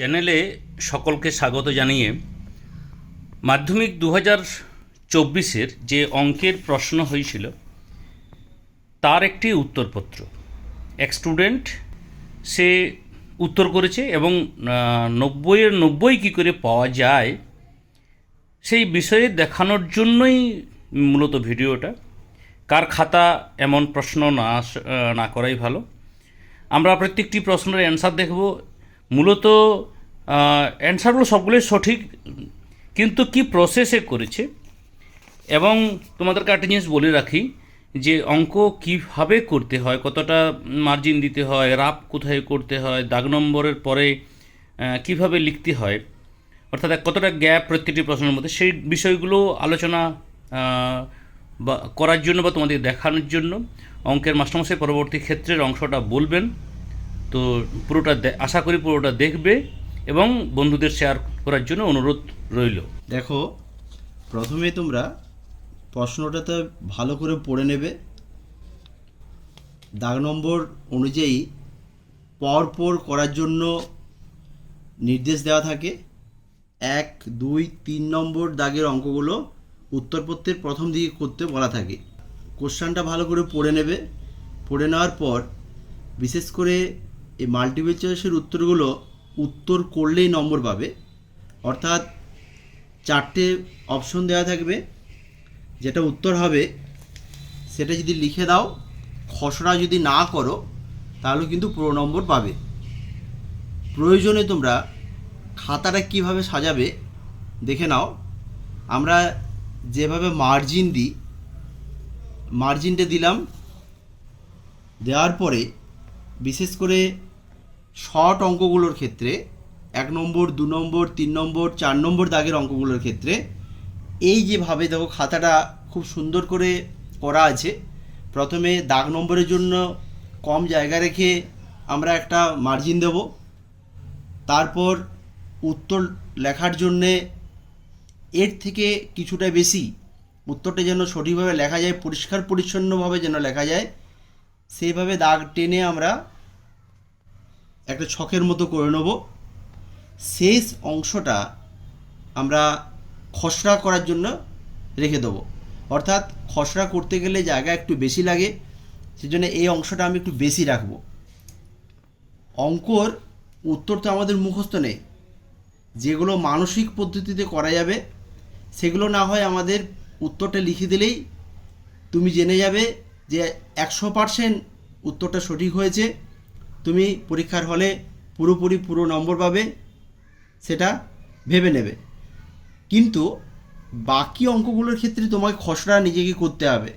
চ্যানেলে সকলকে স্বাগত জানিয়ে মাধ্যমিক দু হাজার চব্বিশের যে অঙ্কের প্রশ্ন হয়েছিল, তার একটি উত্তরপত্র। এক স্টুডেন্ট, সে উত্তর করেছে এবং নব্বইয়ের নব্বই কী করে পাওয়া যায়, সেই বিষয়ে দেখানোর জন্যই মূলত ভিডিওটা। কার খাতা এমন প্রশ্ন না না করাই ভালো। আমরা প্রত্যেকটি প্রশ্নের অ্যান্সার দেখব মূলত অ্যান্সারগুলো সবগুলোই সঠিক, কিন্তু কি প্রসেসে করেছে? এবং তোমাদেরকে একটা জিনিস বলে রাখি, যে অঙ্ক কীভাবে করতে হয়, কতটা মার্জিন দিতে হয় রাপ কোথায় করতে হয়, দাগ নম্বরের পরে কীভাবে লিখতে হয়, অর্থাৎ কতটা গ্যাপ প্রত্যেকটি প্রশ্নের মধ্যে, সেই বিষয়গুলো আলোচনা বা করার জন্য বা তোমাদের দেখানোর জন্য অঙ্কের মাস্টারমশাই পরবর্তী ক্ষেত্রের অংশটা বলবেন। তো পুরোটা আশা করি পুরোটা দেখবে এবং বন্ধুদের শেয়ার করার জন্য অনুরোধ রইল। দেখো, প্রথমে তোমরা প্রশ্নটাতে ভালো করে পড়ে নেবে। দাগ নম্বর অনুযায়ী পরপর করার জন্য নির্দেশ দেওয়া থাকে। এক, দুই, তিন নম্বর দাগের অঙ্কগুলো উত্তরপত্রের প্রথম দিকে করতে বলা থাকে। কোশ্চানটা ভালো করে পড়ে নেবে। পড়ে নেওয়ার পর বিশেষ করে এই মাল্টিপল চয়েসের উত্তরগুলো উত্তর করলেই নম্বর পাবে। অর্থাৎ চারটে অপশন দেওয়া থাকবে। যেটা উত্তর হবে, সেটা যদি লিখে দাও, খসড়া যদি না করো, তাহলে কিন্তু পুরো নম্বর পাবে। প্রয়োজনে তোমরা খাতাটা কীভাবে সাজাবে, দেখে নাও। আমরা যেভাবে মার্জিন দিই মার্জিনটা দিলাম, দেওয়ার পরে বিশেষ করে শর্ট অঙ্কগুলোর ক্ষেত্রে, এক নম্বর, দু নম্বর, তিন নম্বর, চার নম্বর দাগের অঙ্কগুলোর ক্ষেত্রে, এই যেভাবে দেখো খাতাটা খুব সুন্দর করে করা আছে, প্রথমে দাগ নম্বরের জন্য কম জায়গা রেখে আমরা একটা মার্জিন দেব, তারপর উত্তর লেখার জন্যে এর থেকে কিছুটা বেশি উত্তরটা যেন সঠিকভাবে লেখা যায়, পরিষ্কার পরিচ্ছন্নভাবে যেন লেখা যায়, সেইভাবে দাগ টেনে আমরা একটা ছকের মতো করে নেব। শেষ অংশটা আমরা খসড়া করার জন্য রেখে দেবো। অর্থাৎ খসড়া করতে গেলে জায়গা একটু বেশি লাগে, সেজন্য এই অংশটা আমি একটু বেশি রাখব। অঙ্কর উত্তর তো আমাদের মুখস্থ নেই। যেগুলো মানসিক পদ্ধতিতে করা যাবে, সেগুলো না হয় আমাদের উত্তরটা লিখে দিলেই তুমি জেনে যাবে যে একশো পার্সেন্ট উত্তরটা সঠিক হয়েছে। তুমি পরীক্ষার হলে পুরোপুরি পুরো নম্বর পাবে, সেটা ভেবে নেবে। কিন্তু বাকি অঙ্কগুলোর ক্ষেত্রে তোমাকে খসড়া নিজেকে করতে হবে।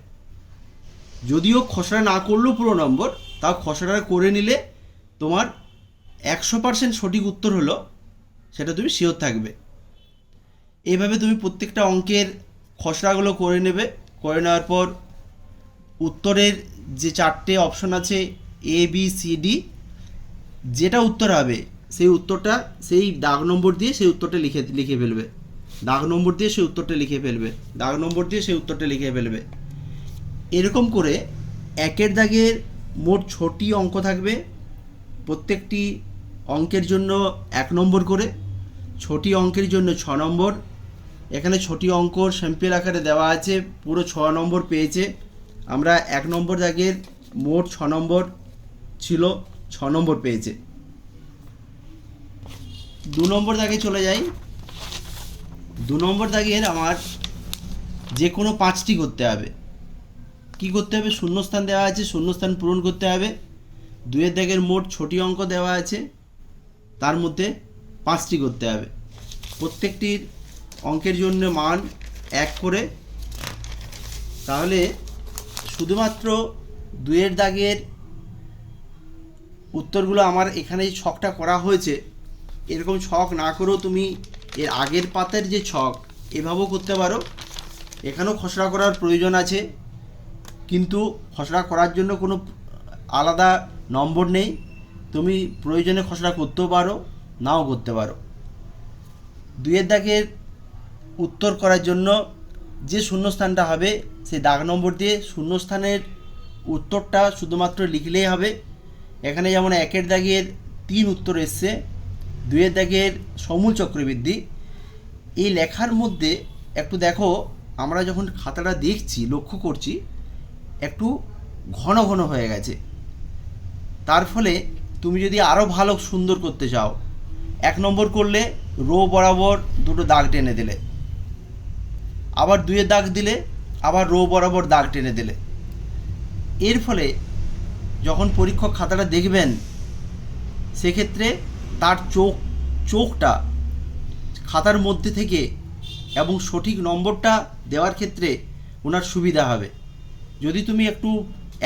যদিও খসড়া না করলেও পুরো নম্বর, তাও খসড়া করে নিলে তোমার একশো পার্সেন্ট সঠিক উত্তর হলো, সেটা তুমি শিওর থাকবে। এইভাবে তুমি প্রত্যেকটা অঙ্কের খসড়াগুলো করে নেবে। করে নেওয়ার পর উত্তরের যে চারটে অপশন আছে এ বি সি ডি যেটা উত্তর হবে, সেই উত্তরটা, সেই দাগ নম্বর দিয়ে সেই উত্তরটা লিখে লিখে ফেলবে। দাগ নম্বর দিয়ে সেই উত্তরটা লিখে ফেলবে। দাগ নম্বর দিয়ে সেই উত্তরটা লিখে ফেলবে। এরকম করে একের দাগের মোট ছটি অঙ্ক থাকবে। প্রত্যেকটি অঙ্কের জন্য এক নম্বর করে, ছটি অঙ্কের জন্য ছ নম্বর। এখানে ছটি অঙ্ক স্যাম্পেল আকারে দেওয়া আছে, পুরো ছ নম্বর পেয়েছে। আমরা এক নম্বর দাগের মোট ছ নম্বর ছিল ছ নম্বর পেয়েছে। দু নম্বর দাগে চলে যাই। দু নম্বর দাগের আমার যে কোনো পাঁচটি করতে হবে। কি করতে হবে? শূন্যস্থান দেওয়া আছে, শূন্যস্থান পূরণ করতে হবে। দুয়ের দাগের মোট ছটি অঙ্ক দেওয়া আছে, তার মধ্যে পাঁচটি করতে হবে। প্রত্যেকটির অঙ্কের জন্য মান এক করে। তাহলে শুধুমাত্র দুয়ের দাগের উত্তরগুলো আমার এখানে ছকটা করা হয়েছে। এরকম ছক না করেও তুমি এর আগের পাতের যে ছক, এভাবেও করতে পারো। এখানেও খসড়া করার প্রয়োজন আছে। কিন্তু খসড়া করার জন্য কোনো আলাদা নম্বর নেই। তুমি প্রয়োজনে খসড়া করতেও পারো, নাও করতে পারো। দুইয়ের দাগের উত্তর করার জন্য যে শূন্যস্থানটা হবে, সেই দাগ নম্বর দিয়ে শূন্যস্থানের উত্তরটা শুধুমাত্র লিখলেই হবে। এখানে যেমন একের দাগের তিন উত্তর এসছে, দুইয়ের দাগের সমূল চক্রবৃদ্ধি। এই লেখার মধ্যে একটু দেখো, আমরা যখন খাতাটা দেখছি, লক্ষ্য করছি, একটু ঘন ঘন হয়ে গেছে। তার ফলে তুমি যদি আরও ভালো সুন্দর করতে চাও, এক নম্বর করলে রো বরাবর দুটো দাগ টেনে দিলে। আবার দুইয়ের দাগ দিলে, আবার রো বরাবর দাগ টেনে দিলে। এর ফলে যখন পরীক্ষক খাতাটা দেখবেন, সেক্ষেত্রে তার চোখ, চোখটা খাতার মধ্যে থেকে এবং সঠিক নম্বরটা দেওয়ার ক্ষেত্রে ওনার সুবিধা হবে। যদি তুমি একটু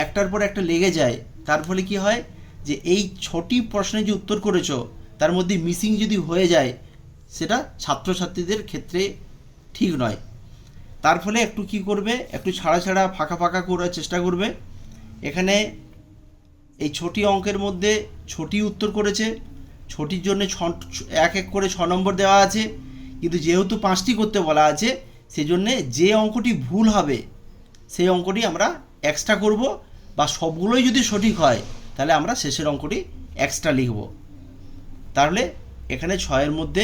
একটার পর একটা লেগে যায়, তার ফলে কি হয় যে এই ছটি প্রশ্নে যে উত্তর করেছ, তার মধ্যে মিসিং যদি হয়ে যায়, সেটা ছাত্রছাত্রীদের ক্ষেত্রে ঠিক নয়। তার ফলে একটু কি করবে, একটু ছাড়া ছাড়া, ফাঁকা ফাঁকা করার চেষ্টা করবে। এখানে এই ছটি অঙ্কের মধ্যে ছটি উত্তর করেছে, ছটির জন্য ছ, এক এক করে ছ নম্বর দেওয়া আছে, কিন্তু যেহেতু পাঁচটি করতে বলা আছে, সেজন্যে যে অঙ্কটি ভুল হবে, সেই অঙ্কটি আমরা এক্সট্রা করব বা সবগুলোই যদি সঠিক হয়, তাহলে আমরা শেষের অঙ্কটি এক্সট্রা লিখব। তাহলে এখানে ছয়ের মধ্যে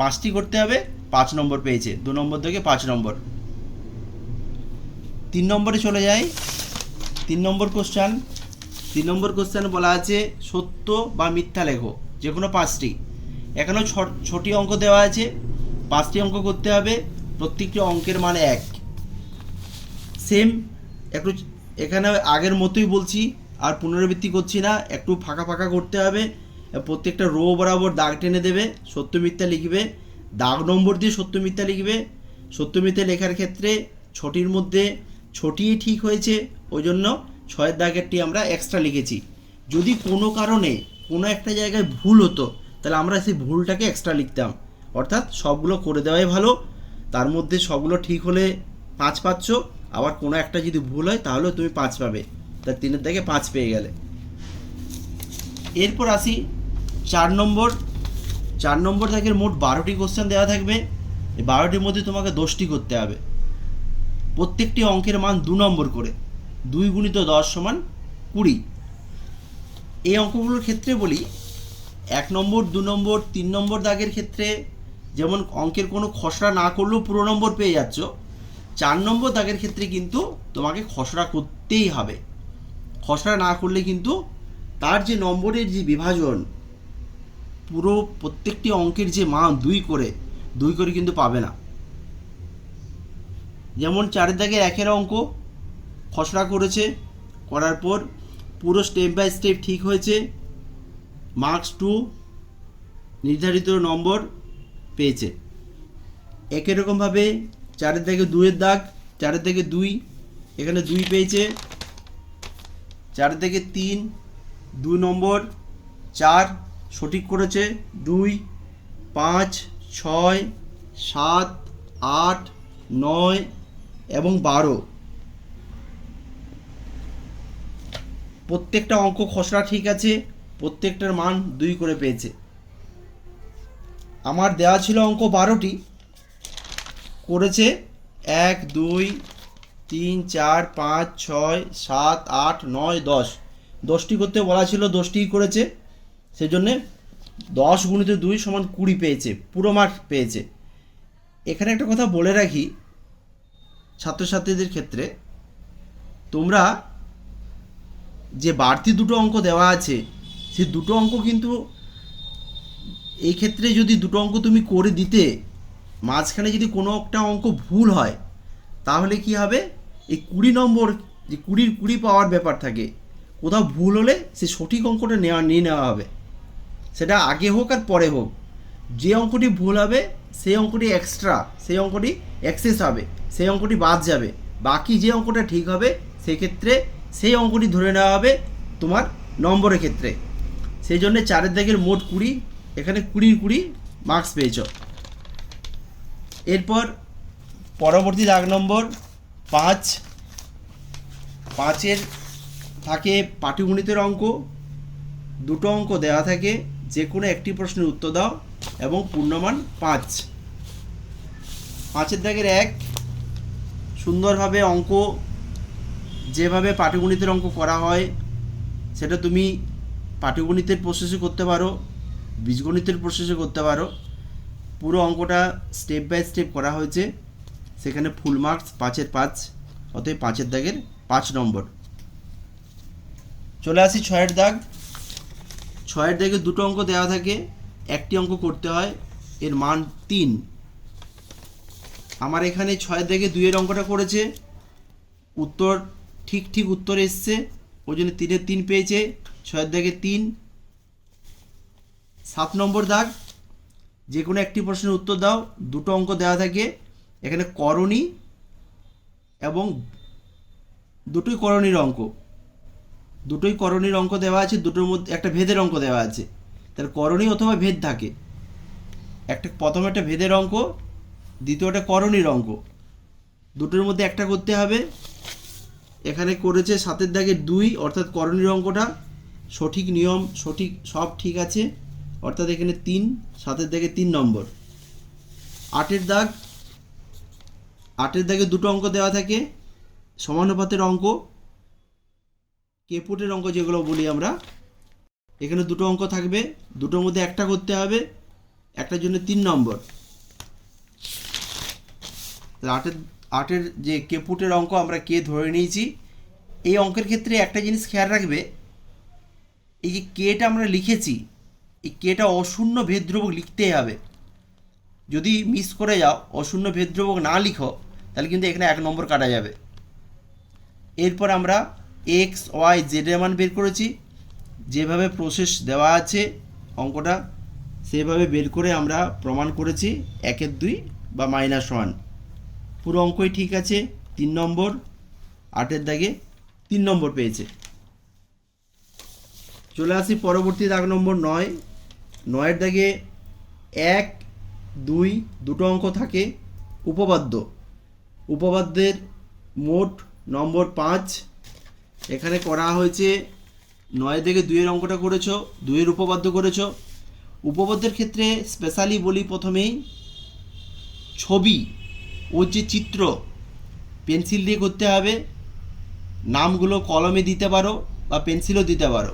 পাঁচটি করতে হবে, পাঁচ নম্বর পেয়েছে, দু নম্বর থেকে পাঁচ নম্বর। তিন নম্বরে চলে যাই, তিন নম্বর কোশ্চান তিন নম্বর কোশ্চেন বলা আছে, সত্য বা মিথ্যা লেখো যে কোনো পাঁচটি। এখানেও ছটি অঙ্ক দেওয়া আছে, পাঁচটি অঙ্ক করতে হবে, প্রত্যেকটি অঙ্কের মান এক। সেম একটু এখানে আগের মতোই বলছি, আর পুনরাবৃত্তি করছি না, একটু ফাঁকা ফাঁকা করতে হবে, প্রত্যেকটা রো বরাবর দাগ টেনে দেবে, সত্য মিথ্যা লিখবে, দাগ নম্বর দিয়ে সত্য মিথ্যা লিখবে, সত্য মিথ্যা লেখার ক্ষেত্রে ছটির মধ্যে ছটিই ঠিক হয়েছে, ওই জন্য ছয়ের দাগেরটি আমরা এক্সট্রা লিখেছি। যদি কোনো কারণে কোনো একটা জায়গায় ভুল হতো, তাহলে আমরা সেই ভুলটাকে এক্সট্রা লিখতাম। অর্থাৎ সবগুলো করে দেওয়াই ভালো, তার মধ্যে সবগুলো ঠিক হলে পাঁচ পাচ্ছ, আবার কোনো একটা যদি ভুল হয়, তাহলেও তুমি পাঁচ পাবে। তার তিনের দাগে পাঁচ পেয়ে গেলে। এরপর আসি চার নম্বর। চার নম্বর দাগের মোট বারোটি কোশ্চেন দেওয়া থাকবে। এই বারোটির মধ্যে তোমাকে দশটি করতে হবে। প্রত্যেকটি অঙ্কের মান দু নম্বর করে। দুই গুণিত দশ সমান কুড়ি। এই অঙ্কগুলোর ক্ষেত্রে বলি, এক নম্বর, দু নম্বর, তিন নম্বর দাগের ক্ষেত্রে যেমন অঙ্কের কোনো খসড়া না করলেও পুরো নম্বর পেয়ে যাচ্ছ, চার নম্বর দাগের ক্ষেত্রে কিন্তু তোমাকে খসড়া করতেই হবে। খসড়া না করলে কিন্তু তার যে নম্বরের যে বিভাজন, পুরো প্রত্যেকটি অঙ্কের যে মান দুই করে দুই করে কিন্তু পাবে না। যেমন চারের দাগে একের অঙ্ক খসড়া করেছে। করার পর পুরো স্টেপ বাই স্টেপ ঠিক হয়েছে। মার্কস টু নির্ধারিত নম্বর পেয়েছে। একই রকমভাবে চারের থেকে দুইয়ের দাগ, চারের থেকে দুই, এখানে দুই পেয়েছে। চারের থেকে তিন দুই নম্বর, চার সঠিক করেছে। দুই, পাঁচ, ছয়, সাত, আট, নয় এবং বারো। প্রত্যেকটা অঙ্ক খসড়া ঠিক আছে, প্রত্যেকটার মান দুই করে পেয়েছে। আমার দেওয়া ছিল অঙ্ক বারোটি, করেছে এক, দুই, তিন, চার, পাঁচ, ছয়, সাত, আট, নয়, দশ। দশটি করতে বলা ছিল দশটিই করেছে, সেজন্যে দশ গুণিত দুই সমান কুড়ি পেয়েছে, পুরো মার্ক পেয়েছে। এখানে একটা কথা বলে রাখি, ছাত্রছাত্রীদের ক্ষেত্রে, তোমরা যে বাড়তি দুটো অঙ্ক দেওয়া আছে, সে দুটো অঙ্ক কিন্তু এই ক্ষেত্রে যদি দুটো অঙ্ক তুমি করে দিতে, মাঝখানে যদি কোনো একটা অঙ্ক ভুল হয়, তাহলে কি হবে? এই কুড়ি নম্বর যে কুড়ির কুড়ি পাওয়ার ব্যাপার থাকে, কোথাও ভুল হলে সে সঠিক অঙ্কটা নেওয়া, নিয়ে নেওয়া হবে। সেটা আগে হোক আর পরে হোক। যে অঙ্কটি ভুল হবে, সেই অঙ্কটি এক্সট্রা সেই অঙ্কটি অ্যাক্সেস হবে, সেই অঙ্কটি বাদ যাবে। বাকি যে অঙ্কটা ঠিক হবে, সেক্ষেত্রে সেই অঙ্কটি ধরে নেওয়া হবে তোমার নম্বরের ক্ষেত্রে। সেই জন্য চারের দাগের মোট কুড়ি, এখানে কুড়ির কুড়ি মার্কস পেয়েছ। এরপর পরবর্তী দাগ নম্বর পাঁচ। পাঁচের থাকে পাটিগণিতের অঙ্ক। দুটো অঙ্ক দেওয়া থাকে যে কোনো একটি প্রশ্নের উত্তর দাও এবং পূর্ণমান পাঁচ। পাঁচের দাগের এক, সুন্দরভাবে অঙ্ক যেভাবে পাটিগণিতের অঙ্ক করা হয়, সেটা তুমি পাটিগণিতের প্রসেসে করতে পারো, বীজগণিতের প্রসেসে করতে পারো। পুরো অঙ্কটা স্টেপ বাই স্টেপ করা হয়েছে। সেখানে ফুল মার্কস পাঁচের পাঁচ, অতএব পাঁচের দাগের পাঁচ নম্বর। চলে আসি ছয়ের দাগ। ছয়ের দাগে দুটো অঙ্ক দেওয়া থাকে, একটি অঙ্ক করতে হয়, এর মান তিন। আমার এখানে ছয়ের দাগে দুইয়ের অঙ্কটা করেছে। উত্তর ঠিক ঠিক উত্তর এসছে। ওই জন্য তিনের তিন পেয়েছে। ছয়ের দাগে তিন। সাত নম্বর দাগ। যে কোনো একটি প্রশ্নের উত্তর দাও। দুটো অঙ্ক দেওয়া থাকে। এখানে করণী এবং দুটোই করণীর অঙ্ক। দুটোই করণীর অঙ্ক দেওয়া আছে। দুটোর মধ্যে একটা ভেদের অঙ্ক দেওয়া আছে। তার করণী অথবা ভেদ থাকে। একটা প্রথম একটা ভেদের অঙ্ক, দ্বিতীয়টা করণীর অঙ্ক। দুটোর মধ্যে একটা করতে হবে। এখানে করেছে সাতের দাগে দুই, অর্থাৎ করণীর অঙ্কটা। সঠিক নিয়ম, সঠিক সব ঠিক আছে, অর্থাৎ এখানে তিন, সাতের দাগে তিন নম্বর। আটের দাগ, আটের দাগে দুটো অঙ্ক দেওয়া থাকে, সমানুপাতের অঙ্ক, কেপুটের অঙ্ক যেগুলো বলি আমরা। এখানে দুটো অঙ্ক থাকবে, দুটোর মধ্যে একটা করতে হবে, একটার জন্য তিন নম্বর। আটের আটের যে কেপুটের অঙ্ক আমরা কে ধরে নিয়েছি, এই অঙ্কের ক্ষেত্রে একটা জিনিস খেয়াল রাখবে, এই যে কেটা আমরা লিখেছি, এই কেটা অশূন্য ভেদ্রবক লিখতেই হবে। যদি মিস করে যাও, অশূন্য ভেদ্রবক না লিখো, তাহলে কিন্তু এখানে এক নম্বর কাটা যাবে। এরপর আমরা এক্স ওয়াই জেডের মান বের করেছি, যেভাবে প্রসেস দেওয়া আছে অঙ্কটা, সেভাবে বের করে আমরা প্রমাণ করেছি, একের দুই বা মাইনাস ওয়ান পুরো অঙ্কই ঠিক আছে, তিন নম্বর, আটের দাগে তিন নম্বর পেয়েছে। চলে আসি পরবর্তী দাগ নম্বর নয়। নয়ের দাগে এক, দুই দুটো অঙ্ক থাকে, উপপাদ্য। উপপাদ্যের মোট নম্বর পাঁচ। এখানে করা হয়েছে নয় থেকে দুইয়ের অঙ্কটা করেছ, দুইয়ের উপপাদ্য করেছ। উপপাদ্যের ক্ষেত্রে স্পেশালি বলি প্রথমেই ছবি। ও যে চিত্র, পেন্সিল দিয়ে করতে হবে, নামগুলো কলমে দিতে পারো বা পেন্সিলও দিতে পারো।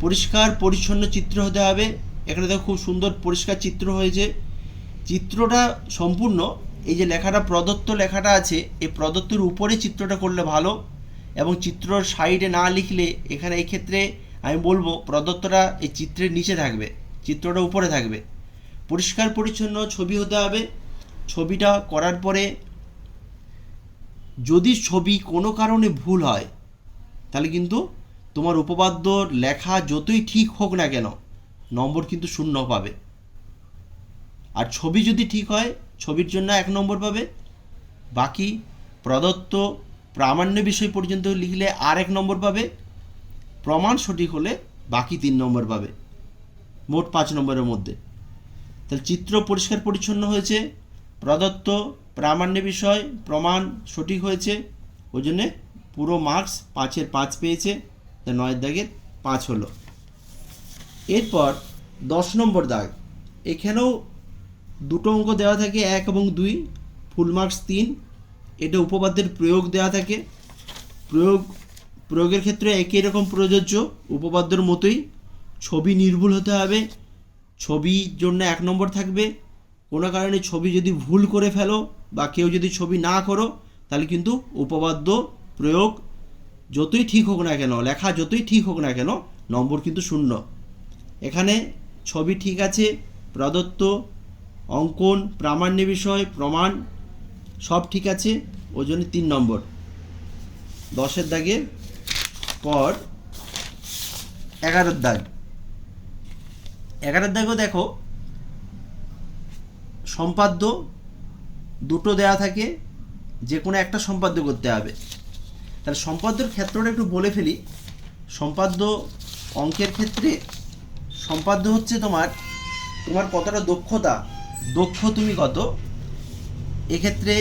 পরিষ্কার, পরিচ্ছন্ন চিত্র হতে হবে। এখানে দেখো খুব সুন্দর পরিষ্কার চিত্র হয়েছে। চিত্রটা সম্পূর্ণ, এই যে লেখাটা, প্রদত্ত লেখাটা আছে, এই প্রদত্তের উপরে চিত্রটা করলে ভালো এবং চিত্রর সাইডে না লিখলে এখানে এই ক্ষেত্রে আমি বলব প্রদত্তটা এই চিত্রের নিচে থাকবে, চিত্রটা উপরে থাকবে। পরিষ্কার, পরিচ্ছন্ন ছবি হতে হবে। ছবিটা করার পরে যদি ছবি কোনো কারণে ভুল হয়, তাহলে কিন্তু তোমার উপপাদ্য লেখা যতই ঠিক হোক না কেন, নম্বর কিন্তু শূন্য পাবে। আর ছবি যদি ঠিক হয়, ছবির জন্য এক নম্বর পাবে। বাকি প্রদত্ত প্রামাণ্য বিষয় পর্যন্ত লিখলে আর এক নম্বর পাবে। প্রমাণ সঠিক হলে বাকি তিন নম্বর পাবে, মোট পাঁচ নম্বরের মধ্যে। তাহলে চিত্র পরিষ্কার পরিচ্ছন্ন হয়েছে। প্রদত্ত প্রামাণ্য বিষয়, প্রমাণ সঠিক হয়েছে, ওই জন্যে পুরো মার্কস পাঁচের পাঁচ পেয়েছে তা নয়ের দাগের পাঁচ হলো। এরপর দশ নম্বর দাগ, এখানেও দুটো অঙ্ক দেওয়া থাকে, এক এবং দুই ফুল মার্কস তিন, এটা উপপাদ্যের প্রয়োগ দেওয়া থাকে। প্রয়োগ, প্রয়োগের ক্ষেত্রে একই রকম প্রযোজ্য, উপপাদ্যর মতোই, ছবি নির্ভুল হতে হবে, ছবির জন্য এক নম্বর থাকবে কোনো কারণে ছবি যদি ভুল করে ফেলো বা কেউ যদি ছবি না করো, তাহলে কিন্তু উপপাদ্য প্রয়োগ যতই ঠিক হোক না কেন, লেখা যতই ঠিক হোক না কেন, নম্বর কিন্তু শূন্য। এখানে ছবি ঠিক আছে, প্রদত্ত অঙ্কন, প্রামাণ্য বিষয়, প্রমাণ সব ঠিক আছে, ওই জন্য তিন নম্বর। দশের দাগে পর এগারোর দাগ। এগারোর দাগও দেখো সম্পাদ্য দুটো দেয়া থাকে, যে কোনো একটা সম্পাদ্য করতে হবে। তাহলে সম্পাদ্যর ক্ষেত্রটা একটু বলে ফেলি। সম্পাদ্য অঙ্কের ক্ষেত্রে সম্পাদ্য হচ্ছে তোমার তোমার কতটা দক্ষতা, দক্ষ তুমি কত, এক্ষেত্রে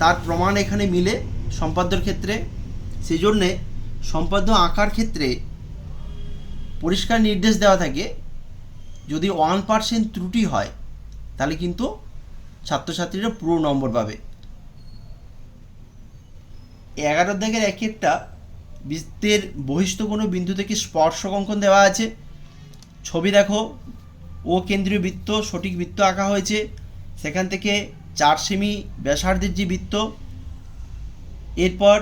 তার প্রমাণ এখানে মিলে সম্পাদ্যর ক্ষেত্রে। সেই জন্যে সম্পাদ্য আঁকার ক্ষেত্রে পরিষ্কার নির্দেশ দেওয়া থাকে। যদি ওয়ান পার্সেন্ট ত্রুটি হয়, তাহলে কিন্তু ছাত্রছাত্রীরা পুরো নম্বর পাবে। এগারো দাগের এক একটা বৃত্তের বহিষ্ঠ কোনো বিন্দু থেকে স্পর্শক অঙ্কন দেওয়া আছে। ছবি দেখো, ও কেন্দ্রীয় বৃত্ত, সঠিক বৃত্ত আঁকা হয়েছে। সেখান থেকে চার সেমি ব্যাসার্ধের যে বৃত্ত, এরপর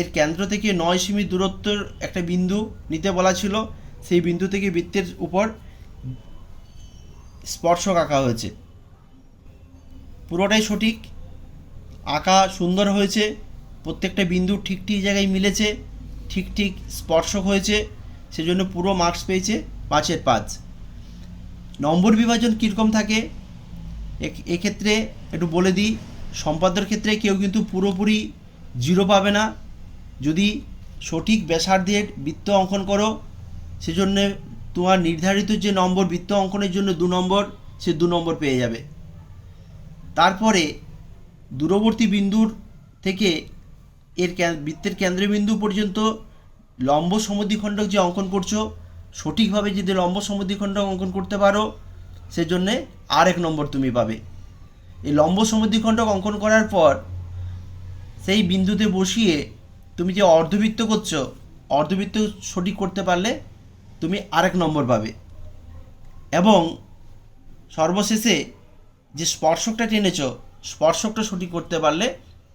এর কেন্দ্র থেকে নয় সেমি দূরত্বের একটা বিন্দু নিতে বলা ছিল। সেই বিন্দু থেকে বৃত্তের উপর স্পর্শক আঁকা হয়েছে। পুরোটাই সঠিক। আঁকা সুন্দর হয়েছে, প্রত্যেকটা বিন্দু ঠিক ঠিক জায়গায় মিলেছে, ঠিক ঠিক স্পর্শক হয়েছে, সেজন্য পুরো মার্কস পেয়েছে পাঁচের পাঁচ। নম্বর বিভাজন কীরকম থাকে? এক্ষেত্রে একটু বলে দিই, সম্পাদ্যর ক্ষেত্রে কেউ কিন্তু পুরোপুরি জিরো পাবে না। যদি সঠিক ব্যাসার্ধের বৃত্ত অঙ্কন করো, সেজন্য তোমার নির্ধারিত যে নম্বর বৃত্ত অঙ্কনের জন্য দু নম্বর, সে দু নম্বর পেয়ে যাবে। তারপরে দূরবর্তী বিন্দুর থেকে এর বৃত্তের কেন্দ্রবিন্দু পর্যন্ত লম্ব সমদ্বিখণ্ডক যে অঙ্কন করছ, সঠিকভাবে যদি লম্ব সমদ্বিখণ্ডক অঙ্কন করতে পারো, সেজন্যে আর এক নম্বর তুমি পাবে। এই লম্ব সমদ্বিখণ্ডক অঙ্কন করার পর সেই বিন্দুতে বসিয়ে তুমি যে অর্ধবৃত্ত করছ, অর্ধবৃত্ত সঠিক করতে পারলে তুমি আরেক নম্বর পাবে। এবং সর্বশেষে যে স্পর্শকটা টেনেছ, স্পর্শকটা সঠিক করতে পারলে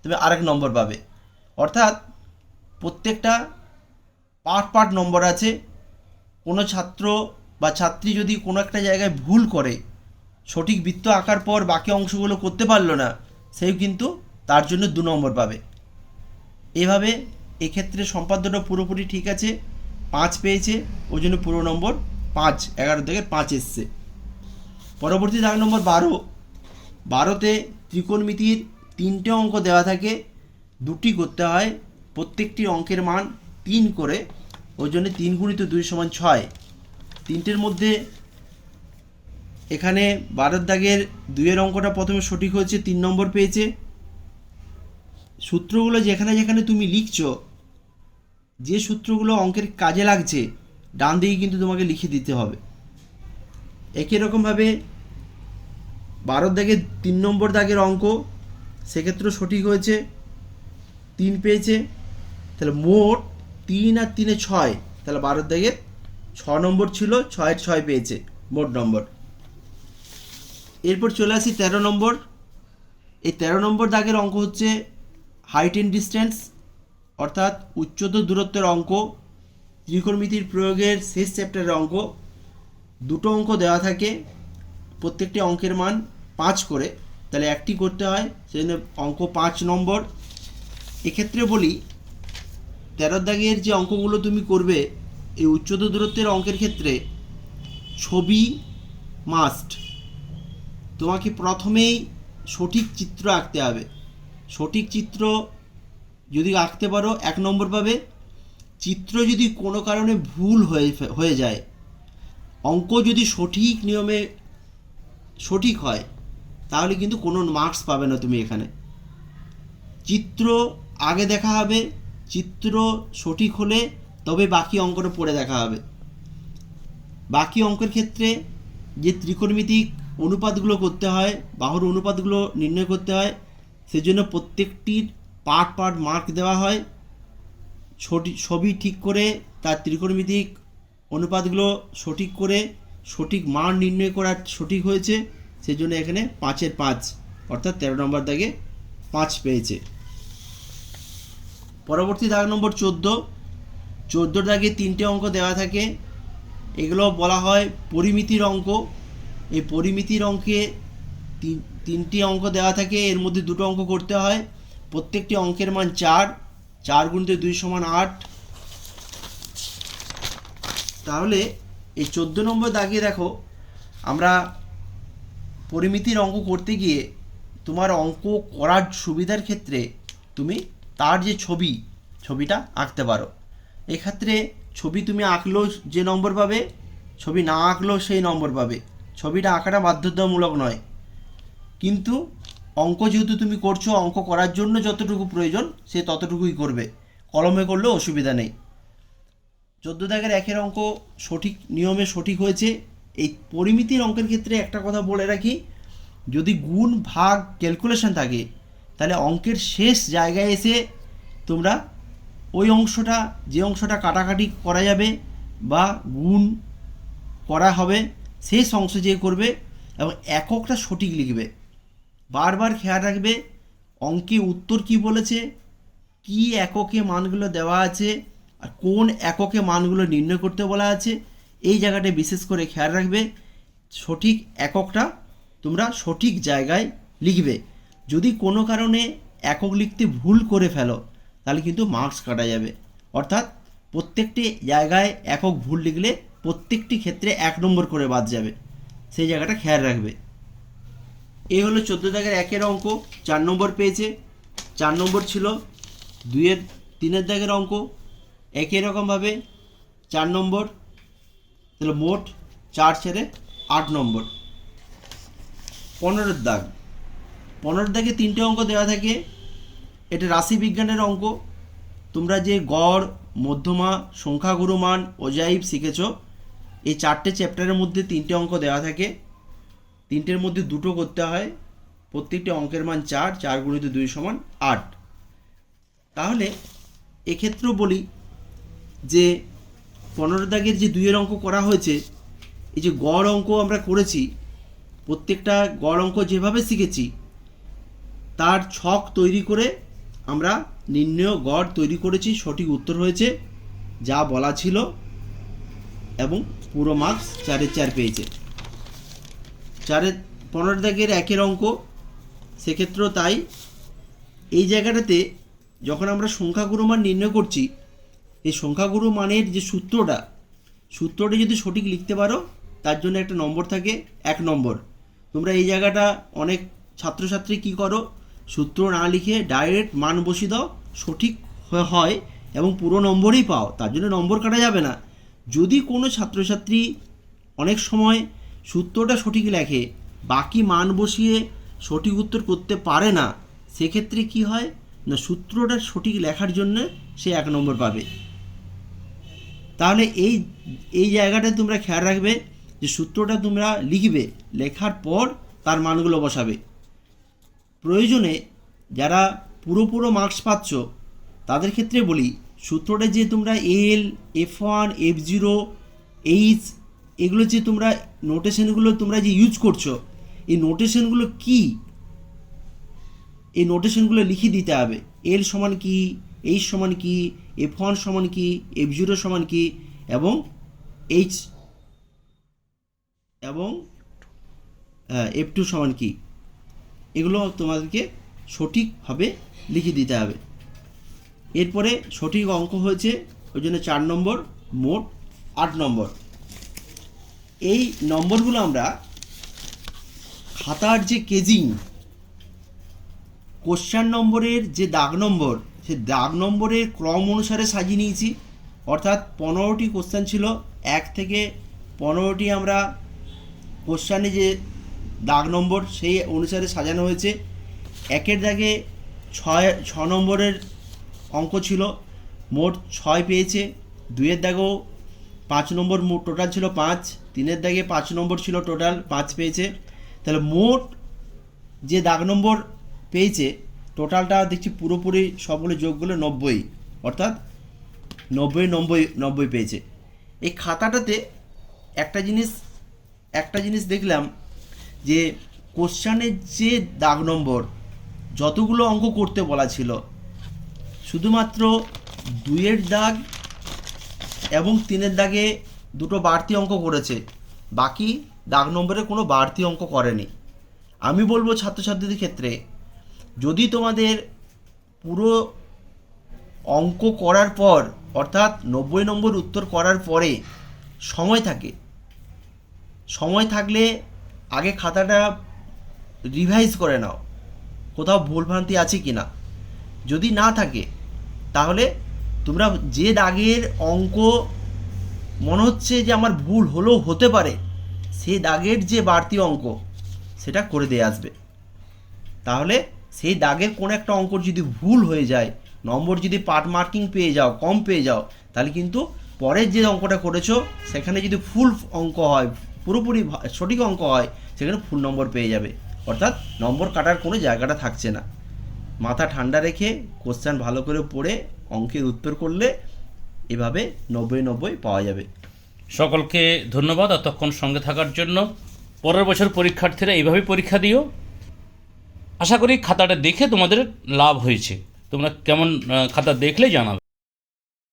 তুমি আরেক নম্বর পাবে। অর্থাৎ প্রত্যেকটা পার্ট পার্ট নম্বর আছে। কোনো ছাত্র বা ছাত্রী যদি কোনো একটা জায়গায় ভুল করে, সঠিক বৃত্ত আঁকার পর বাকি অংশগুলো করতে পারল না, সেও কিন্তু তার জন্য দু নম্বর পাবে। এভাবে এক্ষেত্রে সম্পাদ্যটা পুরোপুরি ঠিক আছে, পাঁচ পেয়েছে ওই জন্য পুরো নম্বর পাঁচ, এগারো থেকে পাঁচ এসছে। পরবর্তী দাগ নম্বর বারো বারোতে ত্রিকোণমিতির তিনটে অঙ্ক দেওয়া থাকে, দুটি করতে হয়, প্রত্যেকটি অঙ্কের মান তিন করে, ওই জন্য তিন গুণিত দুই সমান ছয়। তিনটের মধ্যে এখানে বারোর দাগের দুইয়ের অঙ্কটা প্রথমে সঠিক হয়েছে, তিন নম্বর পেয়েছে। সূত্রগুলো যেখানে যেখানে তুমি লিখছো, যে সূত্রগুলো অঙ্কের কাজে লাগছে, ডান দিকে কিন্তু তোমাকে লিখে দিতে হবে। একই রকমভাবে বারোর দাগে তিন নম্বর দাগের অঙ্ক সেক্ষেত্রেও সঠিক হয়েছে, তিন পেয়েছে, তাহলে মোট তিন আর তিনে ছয়, তাহলে বারোর দাগের ছ নম্বর ছিল ছয়ের ছয় পেয়েছে, মোট নম্বর। এরপর চলে আসি তেরো নম্বর। এই তেরো নম্বর দাগের অঙ্ক হচ্ছে হাইট অ্যান্ড ডিস্টেন্স অর্থাৎ উচ্চতর দূরত্বের অঙ্ক, ত্রিকোণমিতির প্রয়োগের শেষ চ্যাপ্টারের অঙ্ক। দুটো অঙ্ক দেওয়া থাকে, প্রত্যেকটি অঙ্কের মান পাঁচ করে, তাহলে একটি করতে হয়, সেজন্য অঙ্ক পাঁচ নম্বর। এক্ষেত্রে বলি, তেরো দাগের যে অঙ্কগুলো তুমি করবে, এই উচ্চতর দূরত্বের অঙ্কের ক্ষেত্রে ছবি মাস্ট তোমাকে প্রথমেই সঠিক চিত্র আঁকতে হবে। সঠিক চিত্র যদি আঁকতে পারো, এক নম্বর পাবে। চিত্র যদি কোনো কারণে ভুল হয়ে হয়ে যায়, অঙ্ক যদি সঠিক নিয়মে সঠিক হয় তাহলে কিন্তু কোনো মার্কস পাবে না তুমি এখানে। চিত্র আগে দেখা হবে, চিত্র সঠিক হলে তবে বাকি অঙ্কটা পড়ে দেখা হবে। বাকি অঙ্কের ক্ষেত্রে যে ত্রিকোণমিতিক অনুপাতগুলো করতে হয়, বাহুর অনুপাতগুলো নির্ণয় করতে হয়, সেজন্য প্রত্যেকটির পার্ট পার্ট মার্ক দেওয়া হয়। ছটি ছবি ঠিক করে তার ত্রিকোণমিতিক অনুপাতগুলো সঠিক করে সঠিক মান নির্ণয় করা সঠিক হয়েছে। সেজন্য এখানে পাঁচের পাঁচ, অর্থাৎ তেরো নম্বর দাগে পাঁচ পেয়েছে। পরবর্তী দাগ নম্বর চোদ্দ চোদ্দোর দাগে তিনটে অঙ্ক দেওয়া থাকে। এগুলো বলা হয় পরিমিতির অঙ্ক। এই পরিমিতির অঙ্কে তিন, তিনটি অঙ্ক দেওয়া থাকে। এর মধ্যে দুটো অঙ্ক করতে হয়। প্রত্যেকটি অঙ্কের মান চার চার গুণিত দুই সমান আট। তাহলে এই চোদ্দ নম্বর দাগিয়ে দেখো, আমরা পরিমিতির অঙ্ক করতে গিয়ে তোমার অঙ্ক করার সুবিধার ক্ষেত্রে তুমি তার যে ছবি, ছবিটা আঁকতে পারো। এক্ষেত্রে ছবি তুমি আঁকলেও যে নম্বর পাবে, ছবি না আঁকলেও সেই নম্বর পাবে। ছবিটা আঁকাটা বাধ্যতামূলক নয়। কিন্তু অঙ্ক যেহেতু তুমি করছ, অঙ্ক করার জন্য যতটুকু প্রয়োজন সে ততটুকুই করবে। কলমে করলেও অসুবিধা নেই। চোদ্দ দাগের একের অঙ্ক সঠিক, নিয়মে সঠিক হয়েছে। এই পরিমিতির অঙ্কের ক্ষেত্রে একটা কথা বলে রাখি, যদি গুণ ভাগ ক্যালকুলেশন থাকে, তাহলে অঙ্কের শেষ জায়গায় এসে তোমরা ওই অংশটা, যে অংশটা কাটাকাটি করা যাবে বা গুণ করা হবে, শেষ অংশ যে করবে এবং এককটা সঠিক লিখবে। বারবার খেয়াল রাখবে, অঙ্কে উত্তর কি বলেছে, কি এককে মানগুলো দেওয়া আছে, আর কোন এককে মানগুলো নির্ণয় করতে বলা আছে এই জায়গাটা বিশেষ করে খেয়াল রাখবে, সঠিক এককটা তোমরা সঠিক জায়গায় লিখবে। যদি কোনো কারণে একক লিখতে ভুল করে ফেলো, তাহলে কিন্তু মার্কস কাটা যাবে। অর্থাৎ প্রত্যেকটি জায়গায় একক ভুল লিখলে প্রত্যেকটি ক্ষেত্রে এক নম্বর করে বাদ যাবে। সেই জায়গাটা খেয়াল রাখবে। এই হলো চোদ্দ দাগের একের অঙ্ক, চার নম্বর পেয়েছে। চার নম্বর ছিল দুইয়ের, তিনের দাগের অঙ্ক। একই রকমভাবে চার নম্বর তাহলে মোট চার ছেড়ে আট নম্বর। পনেরোর দাগ। পনেরোর দাগে তিনটে অঙ্ক দেওয়া থাকে। এটা রাশি বিজ্ঞানের অঙ্ক। তোমরা যে গড়, মধ্যমা, সংখ্যাগুরু মান, অজাইব শিখেছ, এই চারটে চ্যাপ্টারের মধ্যে তিনটে অঙ্ক দেওয়া থাকে। তিনটের মধ্যে দুটো করতে হয়। প্রত্যেকটি অঙ্কের মান চার চার গুণিত দুই সমান আট। তাহলে এক্ষেত্রেও বলি যে পনেরো দাগের যে দুইয়ের অঙ্ক করা হয়েছে, এই যে গড় অঙ্ক আমরা করেছি, প্রত্যেকটা গড় অঙ্ক যেভাবে শিখেছি, তার ছক তৈরি করে আমরা নির্ণয় গড় তৈরি করেছি, সঠিক উত্তর হয়েছে, যা বলা ছিল এবং পুরো মার্কস চারের চার পেয়েছে। চারের, পনেরো দাগের একের অঙ্ক, সেক্ষেত্রেও তাই। এই জায়গাটাতে যখন আমরা সংখ্যাগুরু মান নির্ণয় করছি এই সংখ্যাগুরু মানের যে সূত্রটা সূত্রটা যদি সঠিক লিখতে পারো, তার জন্য একটা নম্বর থাকে, এক নম্বর। তোমরা এই জায়গাটা অনেক ছাত্রছাত্রী কি করো? সূত্র না লিখে ডাইরেক্ট মান বসিয়ে দাও, সঠিক হয় এবং পুরো নম্বরই পাও, তার জন্য নম্বর কাটা যাবে না। যদি কোনো ছাত্রছাত্রী অনেক সময় সূত্রটা সঠিক লেখে, বাকি মান বসিয়ে সঠিক উত্তর করতে পারে না, সেক্ষেত্রে কি হয়? না, সূত্রটা সঠিক লেখার জন্য সে এক নম্বর পাবে। তাহলে এই এই জায়গাটায় তোমরা খেয়াল রাখবে যে সূত্রটা তোমরা লিখবে, লেখার পর তার মানগুলো বসাবে। প্রয়োজনে যারা পুরো পুরো মার্কস পাচ্ছ, তাদের ক্ষেত্রে বলি, সূত্রটা যে তোমরা L F one F zero H এগুলো যে তোমরা নোটেশনগুলো তোমরা যে ইউজ করছ, এই নোটেশনগুলো কি? এই নোটেশনগুলো লিখে দিতে হবে। এল সমান কি? এইচ সমান কি এফ ওয়ান সমান কি এফ জিরো সমান কি, এবং এইচ এবং এফ টু সমান কি? এগুলো তোমাদেরকে সঠিকভাবে লিখে দিতে হবে। এরপরে সঠিক অঙ্ক হয়েছে, ওই জন্য চার নম্বর, মোট আট নম্বর। এই নম্বরগুলো আমরা খাতার যে কেজিং কোশ্চান নম্বরের যে দাগ নম্বর সে দাগ নম্বরের ক্রম অনুসারে সাজিয়ে নিয়েছি। অর্থাৎ পনেরোটি কোশ্চান ছিল। এক থেকে পনেরোটি আমরা কোশ্চানে যে দাগ নম্বর সেই অনুসারে সাজানো হয়েছে। একের দাগে ছয়, ছ নম্বরের অঙ্ক ছিল। মোট ছয় পেয়েছে। দুইয়ের দাগেও পাঁচ নম্বর টোটাল ছিল পাঁচ। তিনের দাগে পাঁচ নম্বর ছিল টোটাল পাঁচ পেয়েছে। তাহলে মোট যে দাগ নম্বর পেয়েছে টোটালটা দেখছি পুরোপুরি সবগুলো যোগগুলো নব্বই, অর্থাৎ নব্বই নব্বই নব্বই পেয়েছে। এই খাতাটাতে একটা জিনিস একটা জিনিস দেখলাম যে কোশ্চানের যে দাগ নম্বর, যতগুলো অঙ্ক করতে বলা ছিল, শুধুমাত্র দুইয়ের দাগ এবং তিনের দাগে দুটো বাড়তি অঙ্ক করেছে, বাকি দাগ নম্বরে কোনো বাড়তি অঙ্ক করেনি। আমি বলব ছাত্রছাত্রীদের ক্ষেত্রে যদি তোমাদের পুরো অঙ্ক করার পর, অর্থাৎ নব্বই নম্বর উত্তর করার পরে সময় থাকে, সময় থাকলে আগে খাতাটা রিভাইজ করে নাও, কোথাও ভুলভ্রান্তি আছে কি না যদি না থাকে, তাহলে তোমরা যে দাগের অঙ্ক মনে হচ্ছে যে আমার ভুল হলেও হতে পারে, সে দাগের যে বাড়তি অঙ্ক, সেটা করে দিয়ে আসবে। তাহলে সেই দাগের কোনো একটা অঙ্ক যদি ভুল হয়ে যায়, নম্বর যদি পার্ট মার্কিং পেয়ে যাও, কম পেয়ে যাও, তাহলে কিন্তু পরের যে অঙ্কটা করেছ, সেখানে যদি ফুল অঙ্ক হয়, পুরোপুরি সঠিক অঙ্ক হয়, সেখানে ফুল নম্বর পেয়ে যাবে। অর্থাৎ নম্বর কাটার কোনো জায়গাটা থাকছে না। মাথা ঠান্ডা রেখে কোশ্চেন ভালো করে পড়ে অঙ্কের উত্তর করলে এভাবে নব্বই নব্বই পাওয়া যাবে। সকলকে ধন্যবাদ এতক্ষণ সঙ্গে থাকার জন্য। পরের বছর পরীক্ষার্থীরা এইভাবেই পরীক্ষা দিও। আশা করি খাতাটা দেখে তোমাদের লাভ হয়েছে। তোমরা কেমন খাতা দেখলে জানাবে।